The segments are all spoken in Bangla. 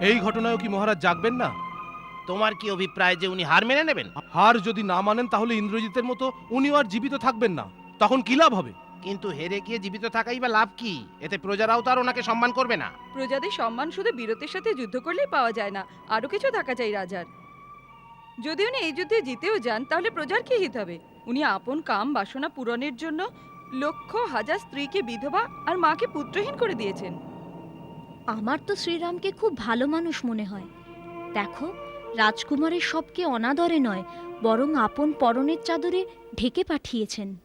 এই ঘটনায়ও কি মহারাজ জাগবেন না? তোমার কি অভিপ্রায় যে উনি হার মেনে নেবেন? হার যদি না মানেন তাহলে ইন্দ্রজিতের মতো উনিও আর জীবিত থাকবেন না। তখন কি লাভ হবে? কিন্তু হেরে গিয়ে জীবিত থাকাই বা লাভ কি? এতে প্রজারাও তো আর ওনাকে সম্মান করবে না। প্রজাদের সম্মান শুধু বীরত্বের সাথে যুদ্ধ করলেই পাওয়া যায় না। আরও কিছু থাকা চাই রাজার। যদি উনি এই যুদ্ধে জিতেও যান তাহলে প্রজার কি হিত হবে? উনি আপন কাম বাসনা পূরণের জন্য লক্ষ হাজার স্ত্রীকে বিধবা আর মাকে পুত্রহীন করে দিয়েছেন। আমার তো শ্রীরামকে খুব ভালো মানুষ মনে হয়। দেখো, রাজকুমারের সবকে অনাদরে নয়, বরং আপন পরনের চাদরে ঢেকে পাঠিয়েছেন।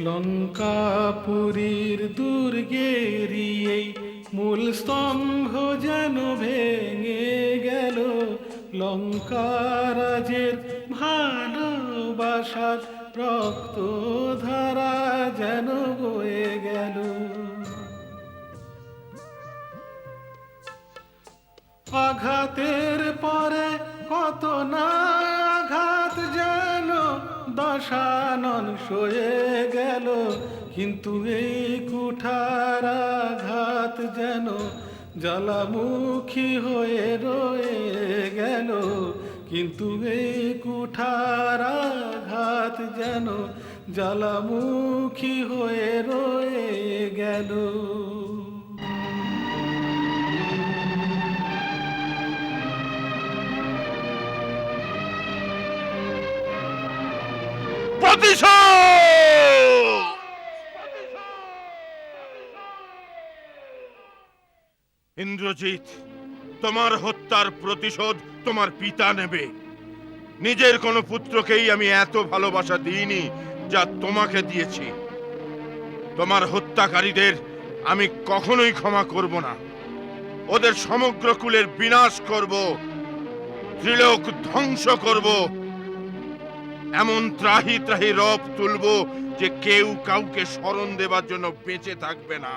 লঙ্কাপুরীর দুর্গেরই এই মূল স্তম্ভ যেন ভেঙে গেল। লঙ্কারাজের ভালোবাসার রক্ত ধারা যেন বয়ে গেল। আঘাতের পরে কত না আঘাত যেন দশানন সয়ে গেল, কিন্তু এই কুঠার আঘাত যেন জ্বালামুখী হয়ে রয়ে গেল কিন্তু এই কুঠার আঘাত যেন জ্বালামুখী হয়ে রয়ে গেল। ইন্দ্রজিৎ তোমার হত্যার প্রতিশোধ তোমার পিতা নেবে। নিজের কোনো পুত্রকেই আমি এত ভালোবাসা দিইনি যা তোমাকে দিয়েছি। তোমার হত্যাকারীদের আমি কখনোই ক্ষমা করব না। ওদের সমগ্র কুলের বিনাশ করব, ত্রিলোক ধ্বংস করব। এমন ত্রাহি ত্রাহি রব তুলব যে কেউ কাউকে স্মরণ দেবার জন্য বেঁচে থাকবে না।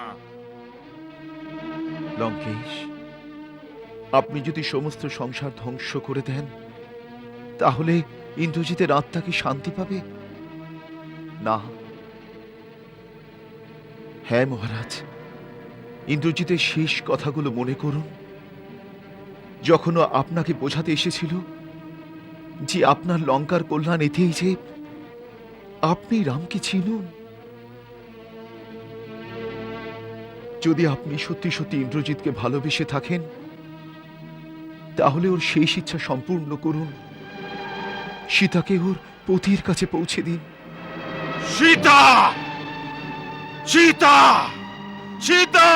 লঙ্কেশ আপনি যদি সমস্ত সংসার ধ্বংস করে দেন, তাহলে ইন্দ্রজিতের আত্মা কি শান্তি পাবে? না। হ্যাঁ মহারাজ। ইন্দ্রজিতের শেষ কথাগুলো মনে করুন। যখন আপনাকে বোঝাতে এসেছিল যে আপনার লঙ্কার কল্যাণ এতেই যে আপনি রামকে চিনুন। যদি আপনি সত্যি সত্যি ইন্দ্রজিৎকে ভালোবেসে থাকেন তাহলে ওর শেষ ইচ্ছা সম্পূর্ণ করুন। সীতাকে ওর পতির কাছে পৌঁছে দিন। সীতা! সীতা! সীতা!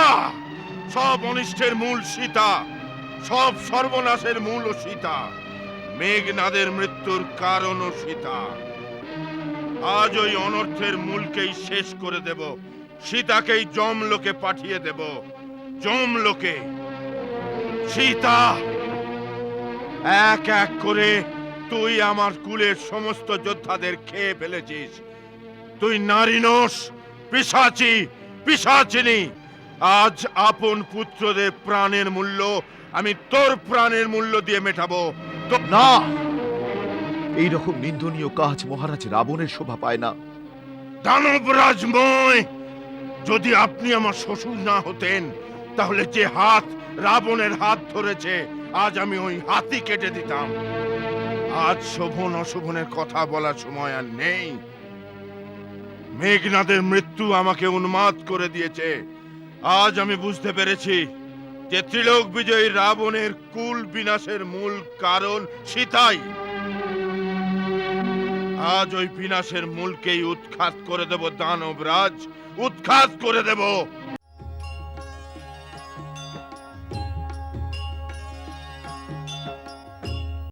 সব অনিষ্টের মূল সীতা, সব সর্বনাশের মূল সীতা, মেঘনাদের মৃত্যুর কারণও সীতা। আজ ওই অনর্থের মূলকেই শেষ করে দেব, সীতাকেই জমলোকে পাঠিয়ে দেব। জমলোকে সীতা! এক এক করে তুই আমার কুলের সমস্ত যোদ্ধাদের খেয়ে ফেলেছিস। তুই নারী নোস পিসাচি পিসাচিনি। আজ আপন পুত্রদের প্রাণের মূল্য আমি তোর প্রাণের মূল্য দিয়ে মেটাবো। তো না! এই রকম নিন্দনীয় কাজ মহারাজ রাবণের শোভা পায় না। দানব রাজময় যদি আপনি আমার শ্বশুর না হতেন তাহলে যে হাত রাবণের হাত ধরেছে আজ আমি ওই হাতি কেটে দিতাম। আজ শোভন অশোভনের কথা বলার সময় আর নেই। মেঘনাদের মৃত্যু আমাকে উন্মাদ করে দিয়েছে। আজ আমি বুঝতে পেরেছি যে ত্রিলোক বিজয়ী রাবণের কুল বিনাশের মূল কারণ সীতাই। আজ ওই বিনাশের মূলকেই উৎখাত করে দেব দানবরাজ, উৎখাত করে দেব।